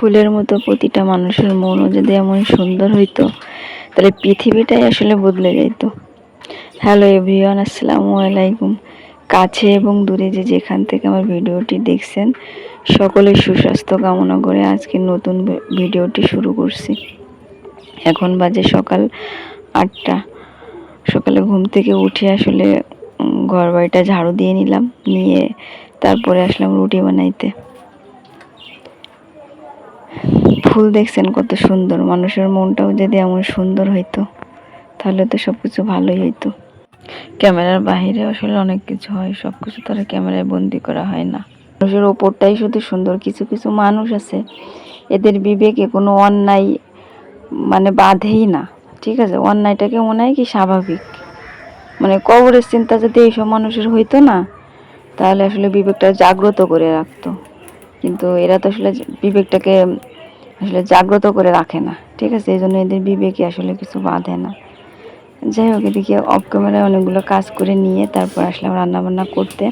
ফুলের মতো প্রতিটা মানুষের মনও যদি এমন সুন্দর হইতো, তাহলে পৃথিবীটাই আসলে বদলে যেত হ্যালো এভরিওয়ান আসসালামু আলাইকুম। কাছে এবং দূরে যে যেখান থেকে আমার ভিডিওটি দেখছেন, সকলের সুস্বাস্থ্য কামনা করে আজকে নতুন ভিডিওটি শুরু করছি। এখন বাজে সকাল আটটা। সকালে ঘুম থেকে উঠে আসলে ঘর বাড়িটা ঝাড়ু দিয়ে নিলাম, নিয়ে তারপরে আসলাম রুটি বানাইতে। ফুল দেখছেন কত সুন্দর। মানুষের মনটাও যদি এমন সুন্দর হইতো, তাহলে তো সব কিছু ভালোই হইতো। ক্যামেরার বাইরে আসলে অনেক কিছু হয় সব কিছু তারা ক্যামেরায় বন্দি করা হয় না। মানুষের ওপরটাই শুধু সুন্দর, কিছু কিছু মানুষ আছে, এদের বিবেকে কোনো অন্যায় মানে বাধেই না, ঠিক আছে? অন্যায়টাকে মনে হয় কি? স্বাভাবিক। মানে কবরের চিন্তা যদি এইসব মানুষের হইতো না, তাহলে আসলে বিবেকটা জাগ্রত করে রাখতো। কিন্তু এরা তো আসলে বিবেকটাকে আসলে জাগ্রত করে রাখে না। ঠিক আছে এই জন্য এদের বিবেকে আসলে কিছু বাঁধে না। যাই হোক, এদিকে অফ ক্যামেরায় অনেকগুলো কাজ করে নিয়ে তারপর আসলাম রান্না বান্না করতে।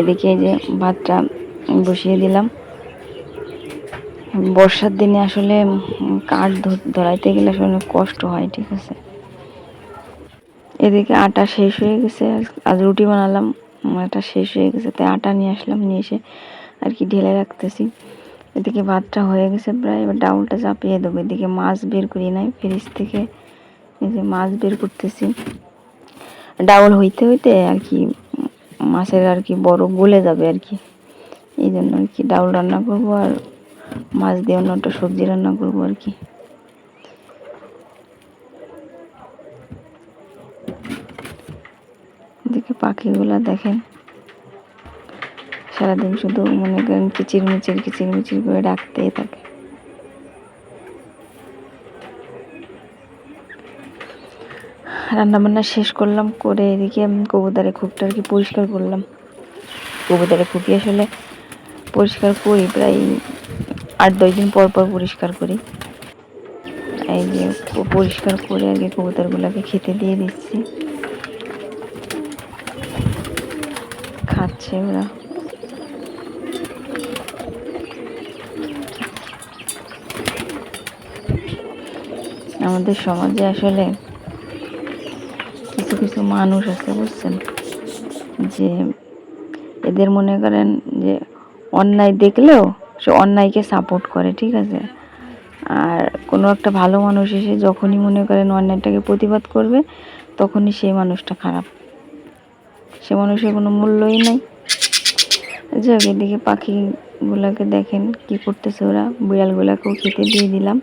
এদিকে যে ভাতটা বসিয়ে দিলাম। বর্ষার দিনে আসলে কাঠ ধরাইতে গেলে আসলে অনেক কষ্ট হয়, ঠিক আছে। এদিকে আটা শেষ হয়ে গেছে আজ রুটি বানালাম, আটা শেষ হয়ে গেছে, তাই আটা নিয়ে আসলাম, নিয়ে এসে আর কি ঢেলে রাখতেছি। এদিকে ভাতটা হয়ে গেছে প্রায়, এবার ডাউলটা চাপিয়ে দেবো। এদিকে মাছ বের করি নাই, ফ্রিজ থেকে। এই যে মাছ বের করতেছি। ডাউল হইতে হইতে আর কি মাছের আর কি বড় গলে যাবে আর কি। এই জন্য আর কি ডাউল রান্না করব আর মাছ দিয়ে অন্য একটা সবজি রান্না করব আর কি। এদিকে পাখিগুলা দেখেন। সারাদিন শুধু মনে করেন কিচির মিচির কিচির মিচির করে ডাকতেই থাকে। রান্না বান্না শেষ করলাম, করে এদিকে কবুতারে খুবটা আর কি পরিষ্কার করলাম। কবুতারে খুবই আসলে পরিষ্কার করি, প্রায় আট দশ দিন পর পর পরিষ্কার করি। এই যে পরিষ্কার করে আর কি কবুতরগুলোকে খেতে দিয়ে দিচ্ছি। খাচ্ছে ওরা। আমাদের সমাজে আসলে কিছু কিছু মানুষ আছে, বুঝছেন? যে এদের মনে করেন যে অন্যায় দেখলেও সে অন্যায়কে সাপোর্ট করে, ঠিক আছে? আর কোনো একটা ভালো মানুষ এসে যখনই মনে করেন অন্যায়টাকে প্রতিবাদ করবে, তখনই সেই মানুষটা খারাপ। সে মানুষের কোনো মূল্যই নাই। হোক এদিকে পাখিগুলোকে দেখেন কি করতেছে ওরা। বিড়ালগুলোকেও খেতে দিয়ে দিলাম।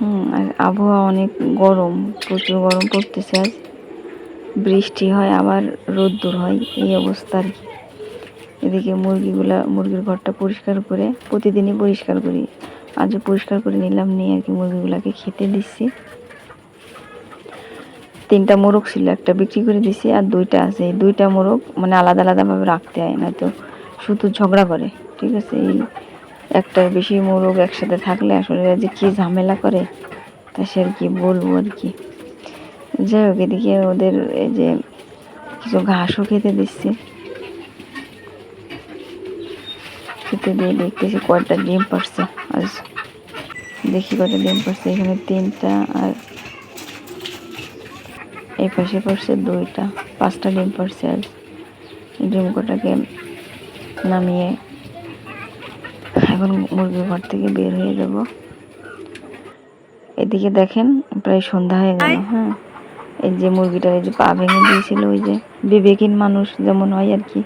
হুম, আর আবহাওয়া অনেক গরম, প্রচুর গরম পড়তেছে আজ। বৃষ্টি হয়, আবার রোদ্দুর হয়, এই অবস্থা আর কি। এদিকে মুরগিগুলা, মুরগির ঘরটা পরিষ্কার করে, প্রতিদিনই পরিষ্কার করি। আজও পরিষ্কার করে নিলাম, নিয়ে আর কি মুরগিগুলাকে খেতে দিচ্ছি। তিনটা মোরগ ছিল, একটা বিক্রি করে দিছি আর দুইটা আছে। দুইটা মোরগ মানে আলাদা আলাদাভাবে রাখতে হয় না তো শুধু ঝগড়া করে, ঠিক আছে? এই একটার বেশি মোরগ একসাথে থাকলে আসলে যে কি ঝামেলা করে, তা সে আর কি বলব আর কি। যাই হোক, এদিকে ওদের এই যে কিছু ঘাসও খেতে দিচ্ছে। খেতে দিয়ে দেখতেছি কয়টা ডিম পারছে আজ দেখি কয়টা ডিম পারছে এখানে তিনটা আর এই পাশে পড়ছে দুইটা পাঁচটা ডিম পারছে আজ। ডিম কটাকে নামিয়ে এখন মুরগির ঘর থেকে বের হয়ে যাব। এদিকে দেখেন প্রায় সন্ধ্যা হয়ে গেল হ্যাঁ। এই যে মুরগিটার এই যে পা ভেঙে দিয়েছিল ওই যে বিবেকহীন মানুষ যেমন হয় আর কি।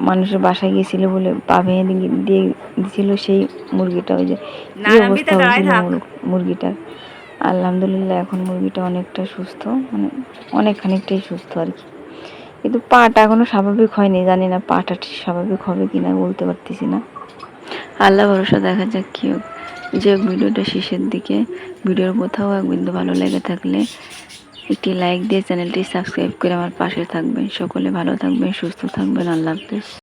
মানুষের বাসায় গিয়েছিল বলে পা ভেঙে দিয়ে- দিয়ে দিছিল সেই মুরগিটা ওই যে কি অবস্থা হয়েছিল মুরগিটার। আলহামদুলিল্লাহ, এখন মুরগিটা অনেকটা সুস্থ মানে অনেক খানিকটাই সুস্থ আর কি। কিন্তু পাটা এখনও স্বাভাবিক হয়নি, জানি না পাটা ঠিক স্বাভাবিক হবে কি না বলতে পারতেছি না। আল্লাহ ভরসা, দেখা যাক কি হোক। যে ভিডিওটা শেষের দিকে, ভিডিওর কোথাও এক বিন্দু ভালো লেগে থাকলে একটি লাইক দিয়ে চ্যানেলটি সাবস্ক্রাইব করে আমার পাশে থাকবেন। সকলে ভালো থাকবেন, সুস্থ থাকবেন, আল্লাহ হাফেজ।